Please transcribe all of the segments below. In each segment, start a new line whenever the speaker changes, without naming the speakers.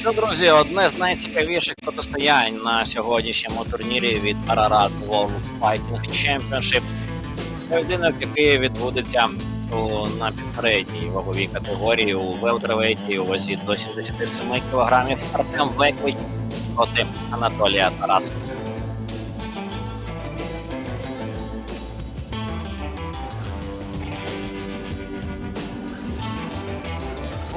Що, друзі, одне з найцікавіших протистоянь на сьогоднішньому турнірі від Ararat World Fighting Championship. Поєдинок, який відбудеться у на підпередній ваговій категорії у велтровейті у вазі до 77 кг Артем Веквич проти Анатолія Тараса.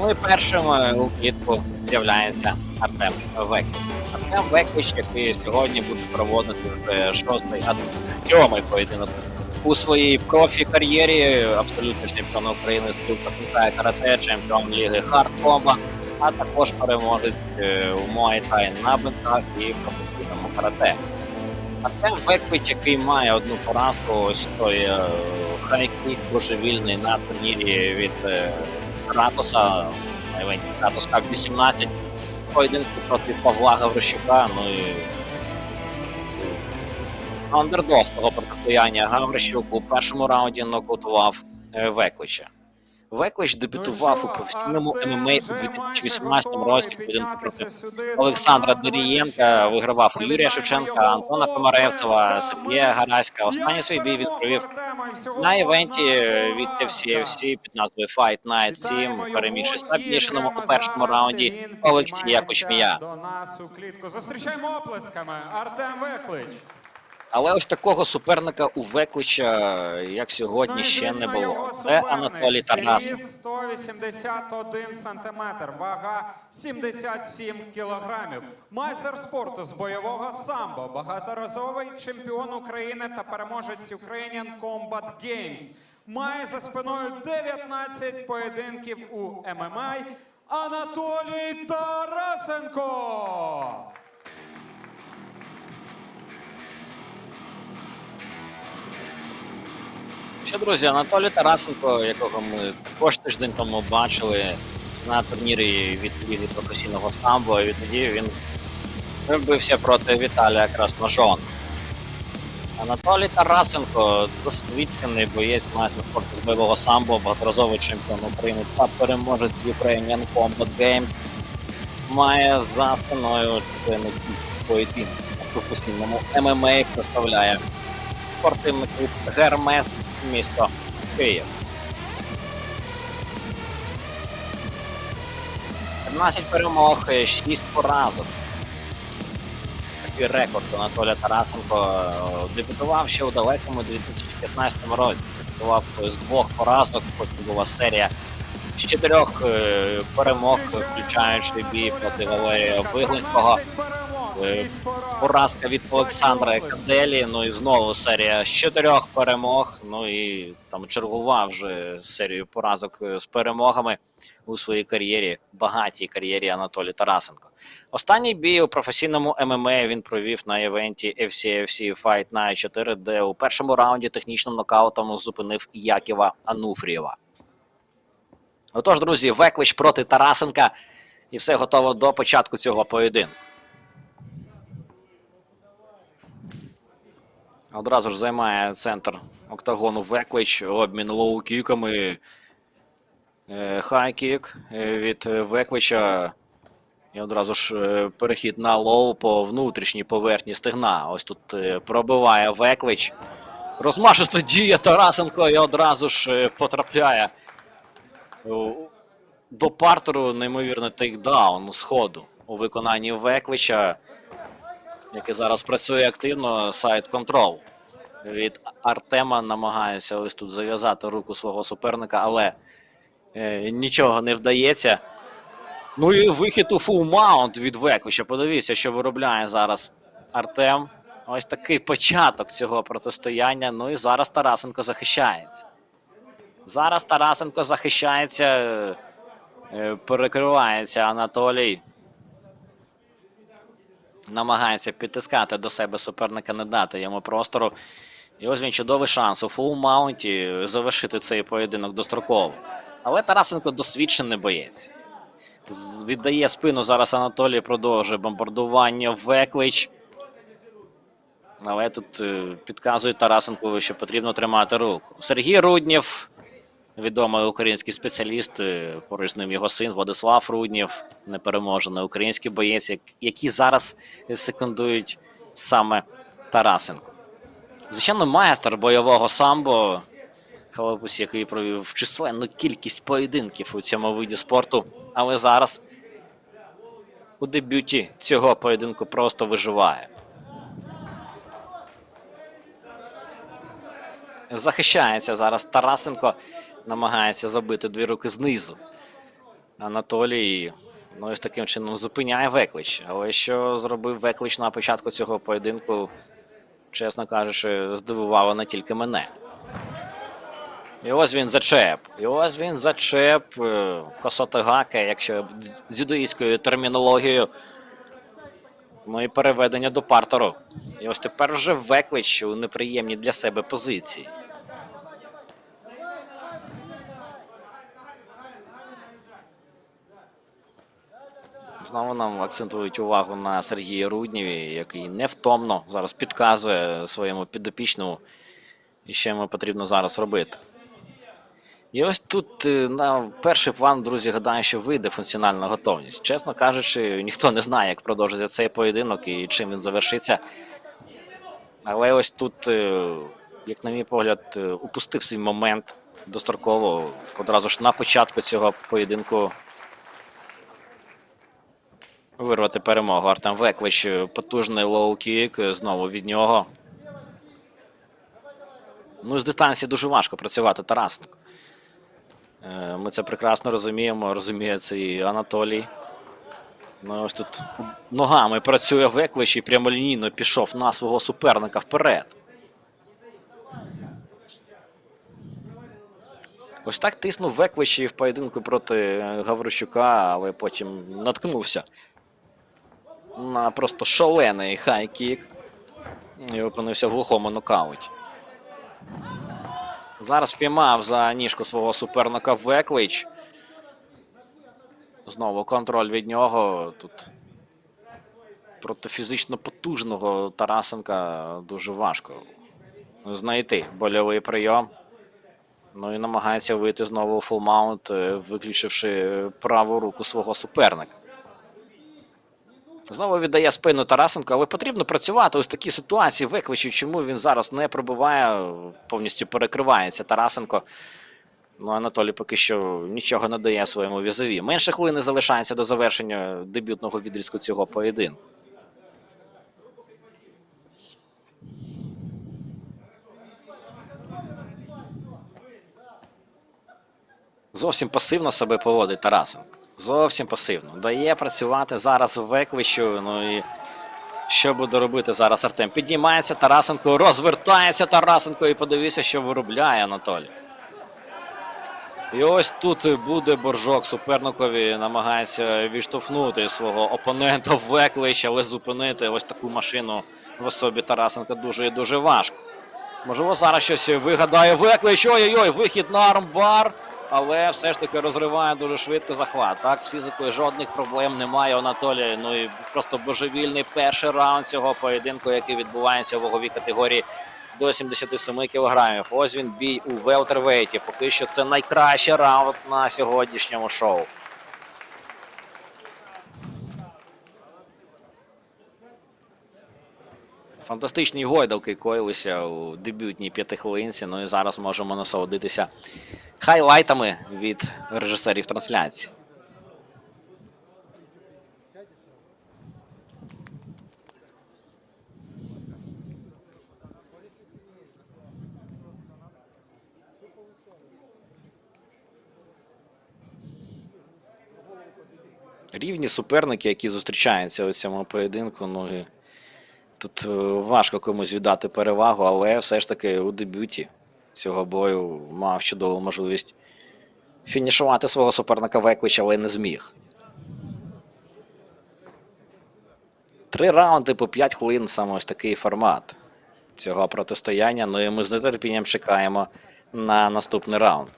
Ну і першим е, у клітку з'являється Артем Веквич. Артем Веквич, який сьогодні буде проводити вже шостий, а сьомий поєдинок у своїй профі-кар'єрі. Абсолютно чемпіон України з стрілка карате, чемпіон ліги Хардкомба, а також переможець е, у Thai на бинтах і професійному карате. Артем Веквич, який має одну поразку, ось той е, хайкік божевільний на турнірі від е, Кратоса, на івенті Кратос Кап 18, поєдинку проти Павла Гаврищука, ну і андердог того протистояння Гаврищук у першому раунді нокаутував е, Веквича. Веквич дебютував у професійному ММА у 2018 році поєдинку проти Олександра Дерієнка, вигравав Юрія Шевченка, Антона Комаревцева, Сергія Гараська. Останній свій бій він провів на івенті від FCFC під назвою Fight Night 7, перемігши Стабнішином у першому раунді Олексія Кучмія.
До нас у клітку. Зустрічаємо оплесками. Артем Веклич.
Але ось такого суперника у Веклича, як сьогодні, ще не було. Це Анатолій Тарасов.
181 сантиметр, вага 77 кілограмів. Майстер спорту з бойового самбо, багаторазовий чемпіон України та переможець Ukrainian Combat Games. Має за спиною 19 поєдинків у ММА. Анатолій Тарасенко.
Що, друзі, Анатолій Тарасенко, якого ми також тиждень тому бачили на турнірі від ліги професійного самбо, і тоді він вибився проти Віталія Красножон. Анатолій Тарасенко досвідчений боєць майстер спорту з бойового самбо, багаторазовий чемпіон України та переможець Ukrainian Combat Games. Має за спиною чотири поєдинки на професійному ММА представляє спортивний клуб Гермес, місто Київ. 15 перемог, 6 поразок. Такий рекорд Анатолія Тарасенко е, дебютував ще у далекому 2015 році. Дебютував з двох поразок, потім була серія з чотирьох е, перемог, включаючи бій проти Валерія Виглинського. Е, Поразка від Олександра Каделі. Ну і знову серія з чотирьох перемог. Ну і там чергував вже серію поразок е, з перемогами у своїй кар'єрі, багатій кар'єрі Анатолій Тарасенко. Останній бій у професійному ММА він провів на івенті FCFC Fight Night 4, де у першому раунді технічним нокаутом зупинив Яківа Ануфрієва. Отож, друзі, Веклич проти Тарасенка, і все готово до початку цього поєдинку. Одразу ж займає центр октагону Веклич, обмін лоу-кіками. Е, Хай-кік е, від Веклича. І одразу ж е, перехід на лоу по внутрішній поверхні стегна. Ось тут пробиває Веклич. Розмашисто діє Тарасенко і одразу ж потрапляє до партеру. Неймовірний тейкдаун з ходу у виконанні Веклича який зараз працює активно, сайт контрол. Від Артема намагається ось тут зав'язати руку свого суперника, але е, нічого не вдається. Ну і вихід у фул маунт від Веквича. Подивіться, що виробляє зараз Артем. Ось такий початок цього протистояння. Ну і зараз Тарасенко захищається. Зараз Тарасенко захищається, е, е, перекривається Анатолій намагається підтискати до себе суперника, не дати йому простору. І ось він чудовий шанс у фул маунті завершити цей поєдинок достроково. Але Тарасенко досвідчений боєць. Віддає спину зараз Анатолій, продовжує бомбардування Веклич. Але тут е, підказує Тарасенку, що потрібно тримати руку. Сергій Руднєв відомий український спеціаліст, е, поруч з ним його син Владислав Руднів, непереможений український боєць, як- які зараз секундують саме Тарасенко. Звичайно, майстер бойового самбо Халапус, який провів численну кількість поєдинків у цьому виді спорту, але зараз у дебюті цього поєдинку просто виживає. Захищається зараз Тарасенко, намагається забити дві руки знизу. Анатолій ну, ось таким чином зупиняє Веклич. Але що зробив Веклич на початку цього поєдинку, чесно кажучи, здивувало не тільки мене. І ось він зачеп. І ось він зачеп е, Косотегаке, якщо з юдоїською термінологією. Ну і переведення до партеру. І ось тепер вже Веклич у неприємній для себе позиції. Знову нам акцентують увагу на Сергія Руднєві, який невтомно зараз підказує своєму підопічному, що йому потрібно зараз робити. І ось тут е, на перший план, друзі, гадаю, що вийде функціональна готовність. Чесно кажучи, ніхто не знає, як продовжиться цей поєдинок і чим він завершиться. Але ось тут, е, як на мій погляд, е, упустив свій момент достроково одразу ж на початку цього поєдинку вирвати перемогу. Артем Веквич, е, потужний лоу-кік, е, знову від нього. Ну, з дистанції дуже важко працювати Тарасенко. Е, Ми це прекрасно розуміємо, розуміє це і Анатолій. Ну, ось тут ногами працює Веквич і прямолінійно пішов на свого суперника вперед. Ось так тиснув Веквич і в поєдинку проти Гаврищука, але потім наткнувся на просто шалений хай-кік і опинився в глухому нокауті. Зараз впіймав за ніжку свого суперника Веклич. Знову контроль від нього. Тут проти фізично потужного Тарасенка дуже важко знайти больовий прийом. Ну і намагається вийти знову у фулмаунт, е, виключивши праву руку свого суперника. Знову віддає спину Тарасенко, але потрібно працювати ось такі ситуації. Викличу, чому він зараз не пробиває, повністю перекривається Тарасенко. Ну, Анатолій поки що нічого не дає своєму візові. Менше хвилини залишається до завершення дебютного відрізку цього поєдинку. Зовсім пасивно себе поводить Тарасенко. Зовсім пасивно. Дає працювати зараз Веквичу. Ну і що буде робити зараз Артем? Піднімається Тарасенко, розвертається Тарасенко і подивіться, що виробляє Анатолій. І ось тут буде боржок суперникові, намагається відштовхнути свого опонента Веклич, але зупинити ось таку машину в особі Тарасенка дуже і дуже важко. Можливо, зараз щось вигадає Веклич. Ой-ой-ой, вихід на армбар. Але все ж таки розриває дуже швидко захват. Так, з фізикою жодних проблем немає Анатолія. Ну і просто божевільний перший раунд цього поєдинку, який відбувається в ваговій категорії до 77 кілограмів. Ось він бій у велтервейті. Поки що це найкращий раунд на сьогоднішньому шоу. Фантастичні гойдалки коїлися у дебютній п'ятихвилинці. Ну і зараз можемо насолодитися хайлайтами від режисерів трансляції. Рівні суперники, які зустрічаються у цьому поєдинку. Ну і тут е, важко комусь віддати перевагу, але все ж таки у дебюті цього бою мав чудову можливість фінішувати свого суперника Веквича, але не зміг. Три раунди по 5 хвилин саме ось такий формат цього протистояння. Ну і ми з нетерпінням чекаємо на наступний раунд.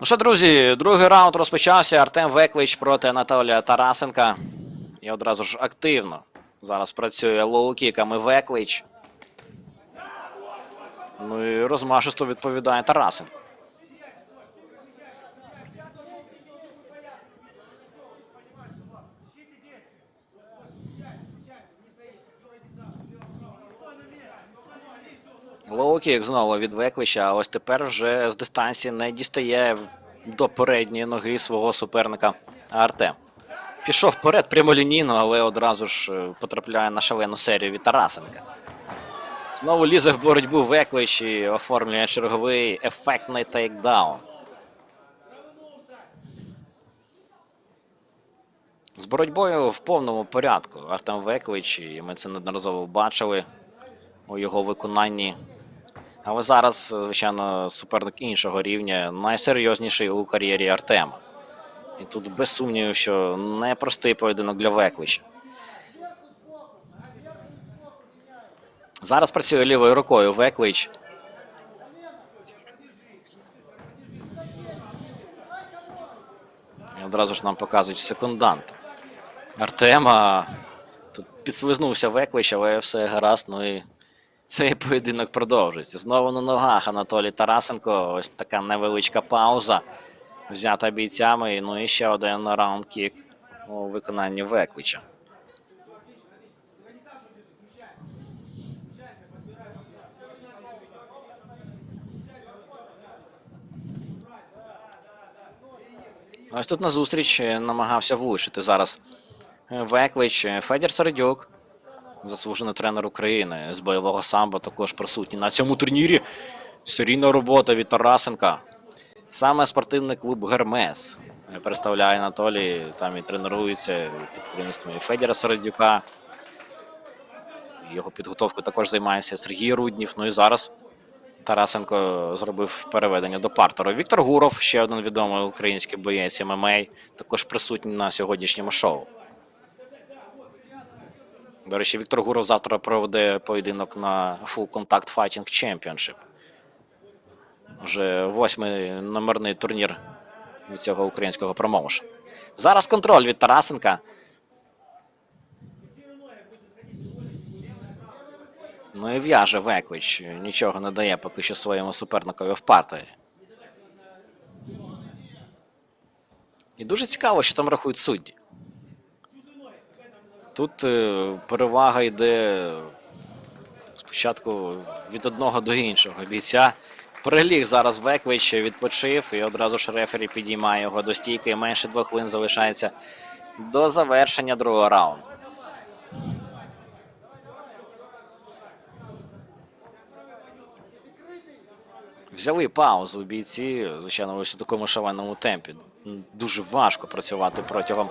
Ну що, друзі, другий раунд розпочався. Артем Веквич проти Анатолія Тарасенка. І одразу ж активно. Зараз працює лоукіками Веклич. Ну і розмашисто відповідає Тарасенко. Лоукік знову від Веквича, а ось тепер вже з дистанції не дістає до передньої ноги свого суперника Артем. Пішов вперед прямолінійно, але одразу ж е, потрапляє на шалену серію від Тарасенка. Знову лізе в боротьбу Веквич і оформлює черговий ефектний тейкдаун. З боротьбою в повному порядку. Артем Векович, і ми це неодноразово бачили у його виконанні. Але зараз, звичайно, суперник іншого рівня, найсерйозніший у кар'єрі Артема. І тут без сумніву, що непростий поєдинок для Веквича. Зараз працює лівою рукою Веквич. І одразу ж нам показують секундант. Артема. Тут підслизнувся Веквич, але все гаразд. Ну і цей поєдинок продовжується. Знову на ногах Анатолій Тарасенко. Ось така невеличка пауза. Взята бійцями. Ну і ще один раунд-кік у виконанні Веквича. Ось тут на зустріч е, намагався влучити зараз е, Веквич, е, Федір Середюк, заслужений тренер України з бойового самбо, також присутній на цьому турнірі. Серійна робота від Тарасенка. Саме спортивний клуб Гермес е, представляє Анатолій. Там і тренується підприємством і Федіра Середюка. Його підготовкою також займається Сергій Руднів. Ну і зараз Тарасенко зробив переведення до партеру. Віктор Гуров, ще один відомий український боєць ММА, також присутній на сьогоднішньому шоу. До речі, Віктор Гуров завтра проведе поєдинок на Full Contact Fighting Championship. Вже восьмий номерний турнір від цього українського промоушену. Зараз контроль від Тарасенка. Ну і в'яже Веквич. Нічого не дає поки що своєму суперникові в партії. І дуже цікаво, що там рахують судді. Тут е, перевага йде спочатку від одного до іншого бійця. Приліг зараз Веквич, відпочив, і одразу ж рефері підіймає його до стійки. Менше двох хвилин залишається до завершення другого раунду. Взяли паузу бійці, звичайно, ось у такому шаленому темпі. Дуже важко працювати протягом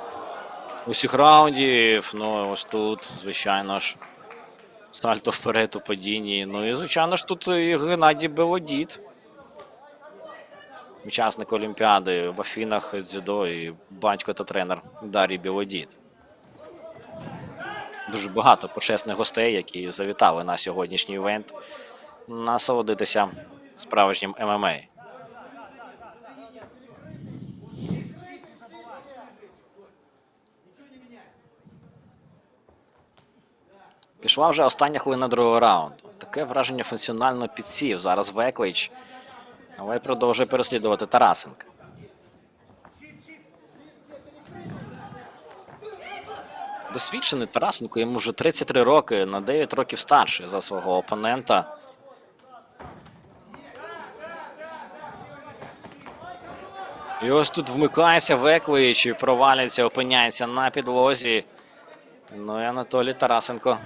усіх раундів. Ну, ось тут, звичайно ж, сальто вперед у падінні. Ну і, звичайно ж, тут і Геннадій Белодід. Учасник Олімпіади в Афінах дзюдо і батько та тренер Дарій Білодід. Дуже багато почесних гостей, які завітали на сьогоднішній івент насолодитися справжнім ММА. Пішла вже остання хвилина другого раунду. Таке враження функціонально підсів. Зараз Веквич, але продовжує переслідувати Тарасенка. Досвідчений Тарасенко, йому вже 33 роки, на 9 років старший за свого опонента. І ось тут вмикається Веквич і провалюється, опиняється на підлозі. Ну і Анатолій Тарасенко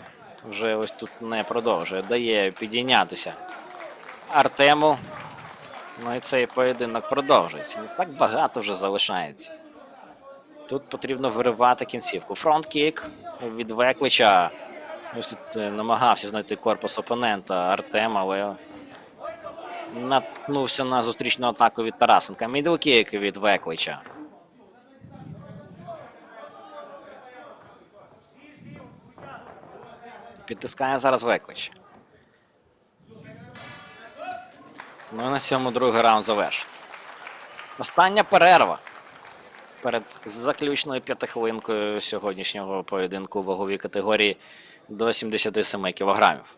вже ось тут не продовжує. Дає підійнятися Артему. Ну і цей поєдинок продовжується. Не так багато вже залишається. Тут потрібно виривати кінцівку. Фронт-кік від Веквича. Ось тут е, намагався знайти корпус опонента Артем, але наткнувся на зустрічну атаку від Тарасенка. Мідл-кік від Веквича. Підтискає зараз Веквич. Ну і на цьому другий раунд завершив. Остання перерва. Перед заключною п'ятихвилинкою сьогоднішнього поєдинку ваговій категорії до 77 кілограмів.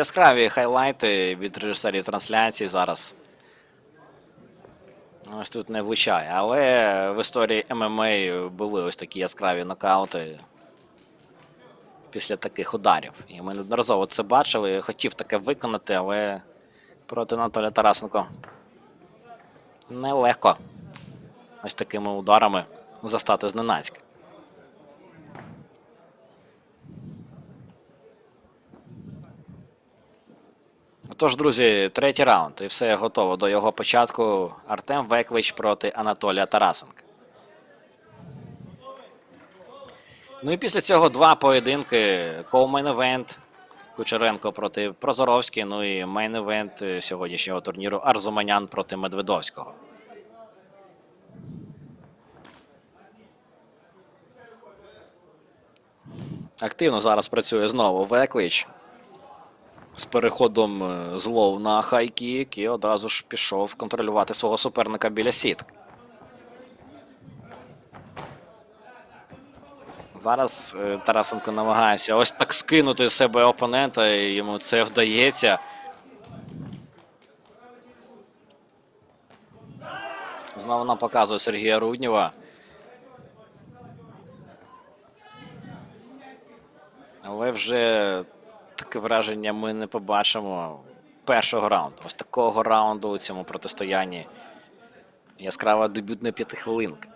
Яскраві хайлайти від режисерів трансляції зараз. Ось тут не влучає. Але в історії ММА були ось такі яскраві нокаути після таких ударів. І ми неодноразово це бачили. Хотів таке виконати, але проти Анатолія Тарасенко нелегко ось такими ударами застати зненацька. Тож, друзі, третій раунд, і все готово до його початку. Артем Веквич проти Анатолія Тарасенка. Ну і після цього два поєдинки. Коумейн евент Кучеренко проти Прозоровський. Ну і мейн евент сьогоднішнього турніру Арзуманян проти Медведовського. Активно зараз працює знову Веквич з переходом е, з лоу на хайкік і одразу ж пішов контролювати свого суперника біля сітки. Зараз е, Тарасенко намагається ось так скинути з себе опонента, і йому це вдається. Знову нам показує Сергія Руднєва. Але вже таке враження ми не побачимо першого раунду. Ось такого раунду у цьому протистоянні. Яскрава дебютна п'ятихвилинка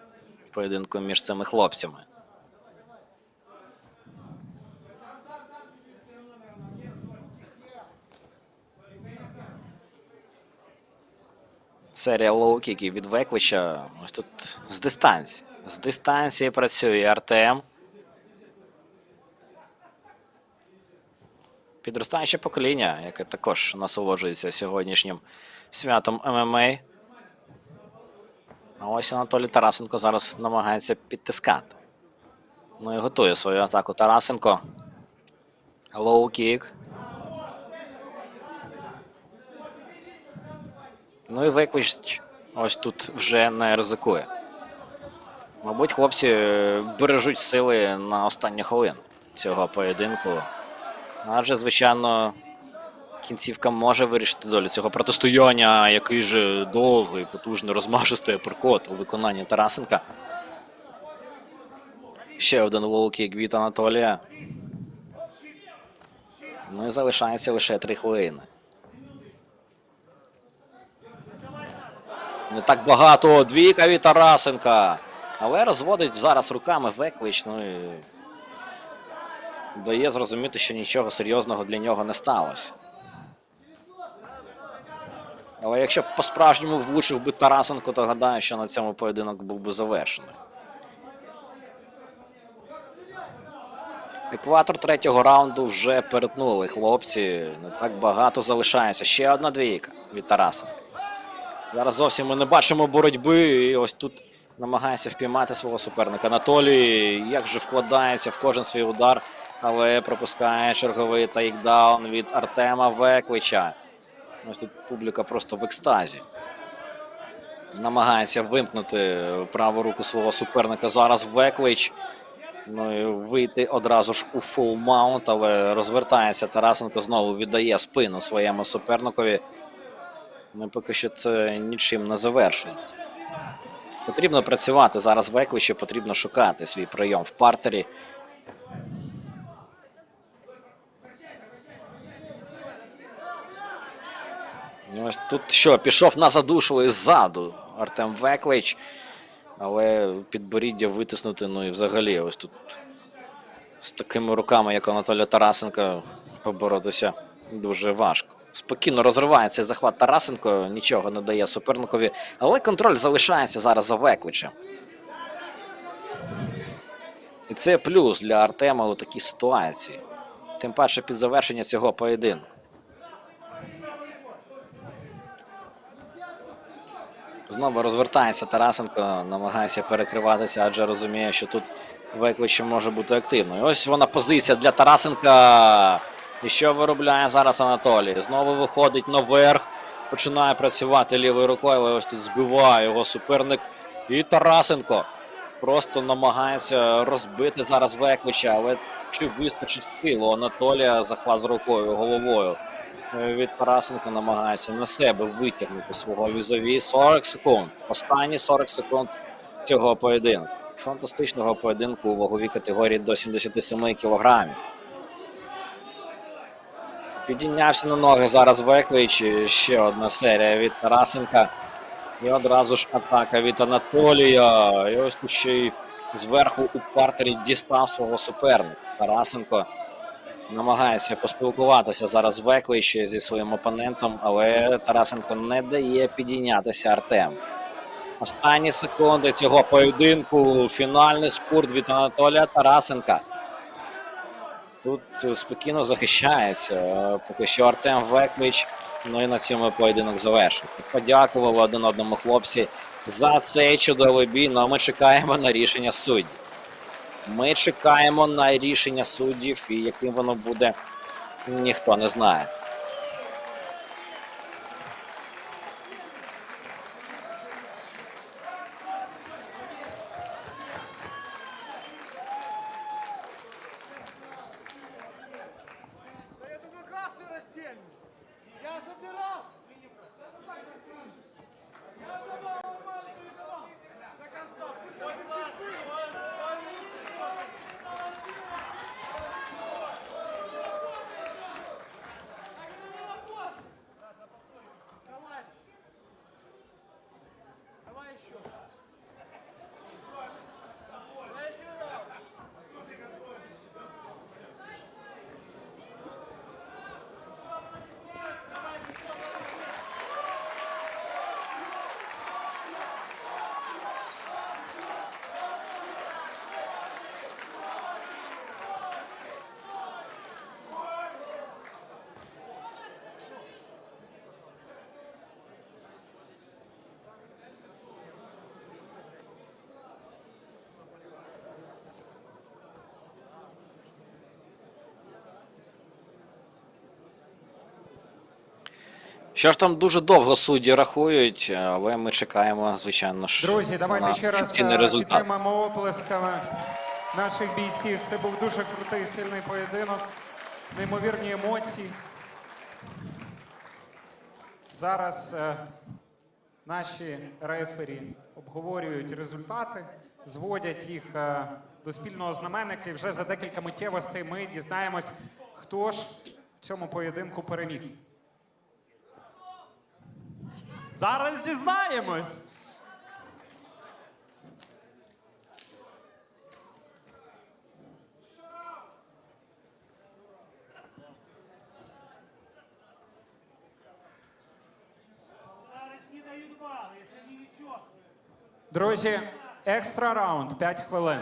поєдинку між цими хлопцями. Серія лоу-кіків від Веквича. Ось тут з дистанції. З дистанції працює Артем. Підростаюче покоління, яке також насолоджується сьогоднішнім святом ММА. А ось Анатолій Тарасенко зараз намагається підтискати. Ну і готує свою атаку Тарасенко. Лоу-кік. Ну і Виквич ось тут вже не ризикує. Мабуть, хлопці е, бережуть сили на останні хвилин цього поєдинку. Адже, звичайно, кінцівка може вирішити долю цього протистояння, який же довгий, потужний, розмашистий аперкот у виконанні Тарасенка. Ще один лоу-кік від Анатолія. Ну і залишається лише три хвилини. Не так багато. Двійка від Тарасенка. Але розводить зараз руками Веквич. Ну і дає зрозуміти, що нічого серйозного для нього не сталося. Але якщо б по-справжньому влучив би Тарасенко, то гадаю, що на цьому поєдинок був би завершений. Екватор третього раунду вже перетнули хлопці. Не так багато залишається. Ще одна двійка від Тарасенка. Зараз зовсім ми не бачимо боротьби. І ось тут намагається впіймати свого суперника. Анатолій як же вкладається в кожен свій удар, але пропускає черговий тейкдаун від Артема Веквича. Ось тут публіка просто в екстазі. Намагається вимкнути праву руку свого суперника. Зараз Веквич. Ну і вийти одразу ж у фул маунт, але розвертається Тарасенко знову віддає спину своєму суперникові. Ну, поки що це нічим не завершується. Потрібно працювати зараз в Еквичі, потрібно шукати свій прийом в партері. Ось тут що, пішов на задушу і ззаду Артем Веклич, але підборіддя витиснути, ну і взагалі, ось тут з такими руками, як Анатолія Тарасенка, поборотися дуже важко. Спокійно розриває цей захват Тарасенко, нічого не дає суперникові, але контроль залишається зараз за Веквичем. І це плюс для Артема у такій ситуації. Тим паче під завершення цього поєдинку. Знову розвертається Тарасенко, намагається перекриватися, адже розуміє, що тут Веквич може бути активною. Ось вона позиція для Тарасенка. І що виробляє зараз Анатолій? Знову виходить наверх, починає працювати лівою рукою, але ось тут збиває його суперник. І Тарасенко просто намагається розбити зараз Веквича, але чи вистачить силу Анатолія захват з рукою, головою. Від Тарасенка намагається на себе витягнути свого візові 40 секунд. Останні 40 секунд цього поєдинку. Фантастичного поєдинку у ваговій категорії до 77 кілограмів. Підійнявся на ноги зараз Веклич. Ще одна серія від Тарасенка. І одразу ж атака від Анатолія. І ось ще й зверху у партері дістав свого суперника. Тарасенко намагається поспілкуватися зараз Веклич зі своїм опонентом, але Тарасенко не дає підійнятися Артем. Останні секунди цього поєдинку. Фінальний спорт від Анатолія Тарасенка. Тут спокійно захищається. Поки що Артем Веквич. Ну і на цьому поєдинок завершився. Подякували один одному хлопці за цей чудовий бій. Ну а ми чекаємо на рішення суддів. Ми чекаємо на рішення суддів, і яким воно буде, ніхто не знає. Що ж там дуже довго судді рахують, але ми чекаємо, звичайно ж.
Друзі, давайте
на
ще раз е,
результат.
підтримаємо оплесками наших бійців. Це був дуже крутий, сильний поєдинок, неймовірні емоції. Зараз е, наші рефері обговорюють результати, зводять їх е, до спільного знаменника. І вже за декілька миттєвостей ми дізнаємось, хто ж в цьому поєдинку переміг.
Зараз дізнаємось.
Друзі, екстра раунд 5 хвилин.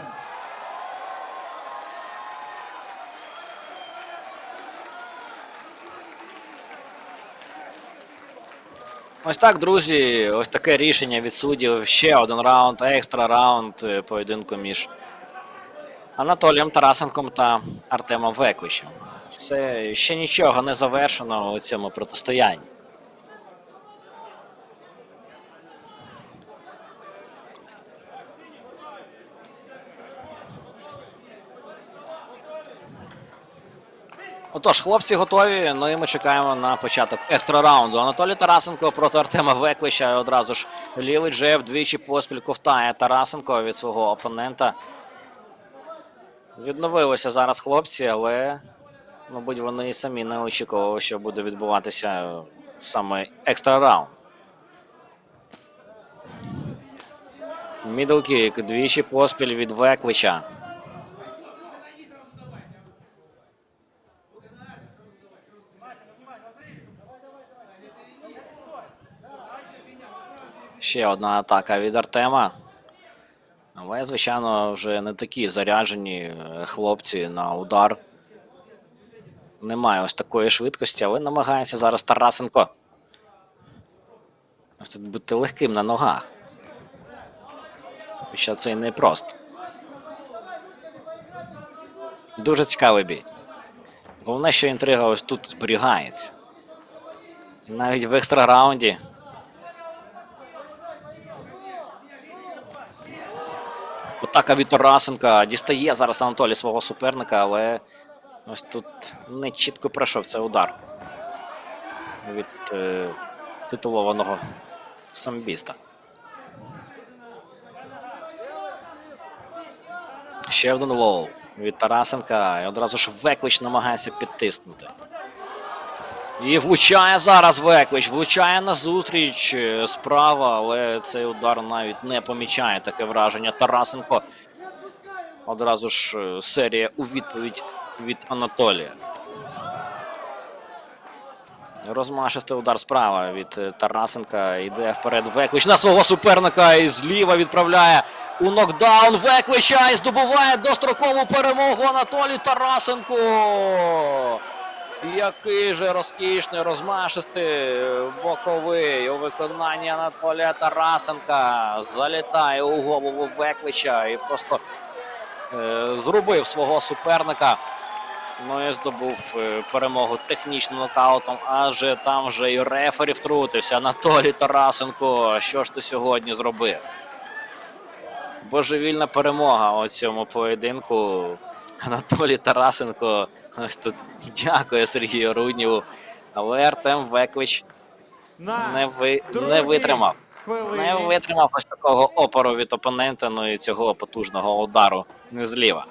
Ось так, друзі. Ось таке рішення від суддів. Ще один раунд, екстра раунд е, поєдинку між Анатолієм Тарасенком та Артемом Веквичем. Це ще нічого не завершено у цьому протистоянні. Отож, хлопці готові. Ну і ми чекаємо на початок екстра раунду. Анатолій Тарасенко проти Артема Веквича. І одразу ж лівий джеб двічі поспіль ковтає Тарасенко від свого опонента. Відновилися зараз хлопці, але, мабуть, вони і самі не очікували, що буде відбуватися саме екстра раунд. Мідлкік двічі поспіль від Веквича. Ще одна атака від Артема. Але, звичайно, вже не такі заряджені е, хлопці на удар. Немає ось такої швидкості, але намагається зараз Тарасенко. Ось тут бути легким на ногах. Хоча це й не просто. Дуже цікавий бій. Головне, що інтрига ось тут зберігається. І навіть в екстра Атака від Тарасенка дістає зараз Анатолій свого суперника, але ось тут не чітко пройшов цей удар від е, титулованого самбіста. Ще один лоу від Тарасенка. І одразу ж Веклич намагається підтиснути. І влучає зараз Веклич. Влучає на зустріч е, справа, але цей удар навіть не помічає таке враження. Тарасенко. Одразу ж е, серія у відповідь від Анатолія. Розмашистий удар справа від е, Тарасенка. Йде вперед Веклич на свого суперника і зліва відправляє у нокдаун Веклича і здобуває дострокову перемогу Анатолій Тарасенко. Який же розкішний, розмашистий боковий у виконанні Анатолія Тарасенка. Залітає у голову Веклича і просто е, зробив свого суперника. Ну і здобув е, перемогу технічним нокаутом, адже там вже і рефері втрутився. Анатолій Тарасенко, що ж ти сьогодні зробив? Божевільна перемога у цьому поєдинку. Анатолій Тарасенко ось тут дякує Сергію Руднєву. Але Артем Веклич не, ви, не витримав. Не витримав ось такого опору від опонента, ну і цього потужного удару не зліва.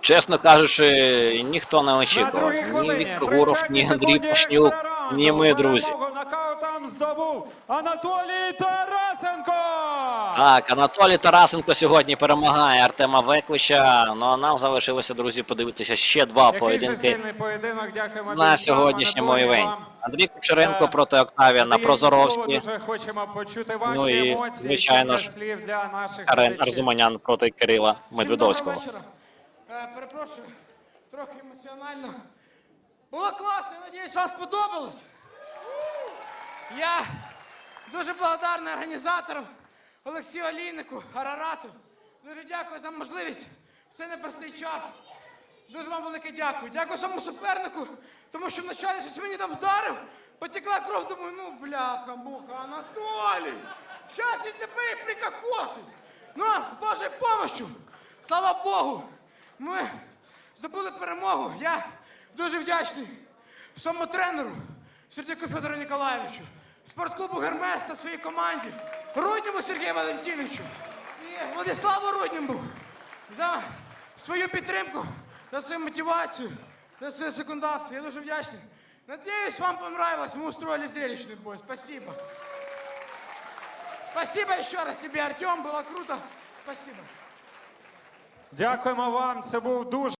Чесно кажучи, ніхто не очікував. Ні. Віктор Гуров, ні Андрій Пашнюк, ні ми, друзі.
Нокаутом здобув Анатолій Тарасенко.
Так, Анатолій Тарасенко сьогодні перемагає Артема Веклича. Ну а нам залишилося, друзі, подивитися ще два
Який
поєдинки
поєдинок. Дякуємо
на сьогоднішньому івенті. Андрій Кучеренко
Е,
проти Прозоровський.
слово, Дуже хочемо почути ваші
Ну і,
емоції.
звичайно ж,
слів для наших
Карен. Арзуманян проти Кирила Медведовського.
Е, перепрошую, трохи емоціонально. Було класно, надіюсь, вам сподобалось. Я дуже благодарний організаторам Олексію Олійнику, Арарату. Дуже дякую за можливість в цей непростий час. Дуже вам велике дякую. Дякую самому супернику, тому що вначалі щось мені там вдарив, потекла кров, думаю, ну бляха, муха, Анатолій. Щас він тебе і прикокосить. Ну, а з Божою помощью, слава Богу, ми здобули перемогу. Я дуже вдячний своєму тренеру Сердюку Федору Ніколаєвичу, спортклубу Гермес та своїй команді, Руднєву Сергію Валентиновичу і Владиславу Руднєву за свою підтримку, за свою мотивацію, за своє секундантство. Я дуже вдячний. Надеюсь, вам понравилось. Мы устроили зрелищный бой. Спасибо. Спасибо еще раз тебе, Артем. Было круто. Спасибо.
Дякуємо вам. Це був дуже.